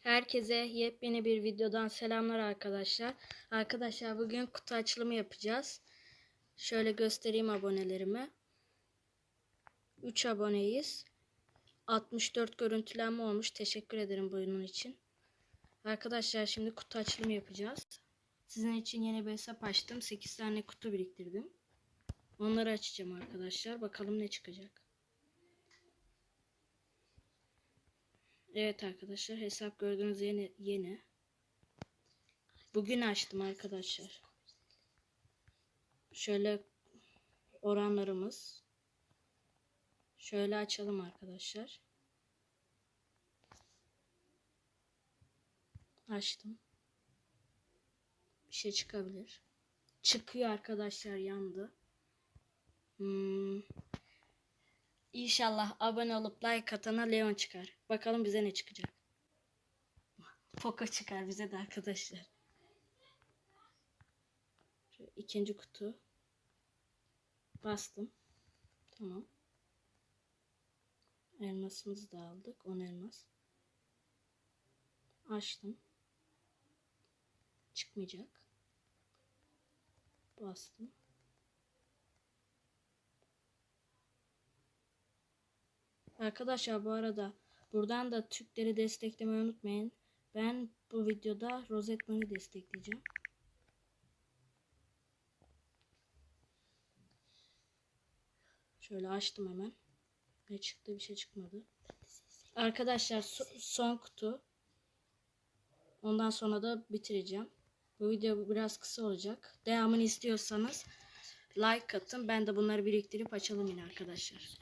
Herkese yepyeni bir videodan selamlar arkadaşlar. Arkadaşlar bugün kutu açılımı yapacağız. Şöyle göstereyim abonelerimi. 3 aboneyiz. 64 görüntülenme olmuş. Teşekkür ederim bunun için. Arkadaşlar şimdi kutu açılımı yapacağız. Sizin için yeni bir hesap açtım. 8 tane kutu biriktirdim. Onları açacağım arkadaşlar. Bakalım ne çıkacak. Evet arkadaşlar hesap gördüğünüz yeni yeni. Bugün açtım arkadaşlar. Şöyle oranlarımız. Şöyle açalım arkadaşlar. Açtım. Bir şey çıkabilir. Çıkıyor arkadaşlar yandı. Hmm. İnşallah abone olup like atana Leon çıkar. Bakalım bize ne çıkacak. Poco çıkar bize de arkadaşlar. Şu ikinci kutu. Bastım. Tamam. Elmasımızı da aldık. 10 elmas. Açtım. Çıkmayacak. Bastım. Arkadaşlar bu arada buradan da Türkleri desteklemeyi unutmayın. Ben bu videoda Rosetman'ı destekleyeceğim. Şöyle açtım hemen. Ne çıktı bir şey çıkmadı. Arkadaşlar so- son kutu. Ondan sonra da bitireceğim. Bu video biraz kısa olacak. Devamını istiyorsanız like atın. Ben de bunları biriktirip açalım yine arkadaşlar.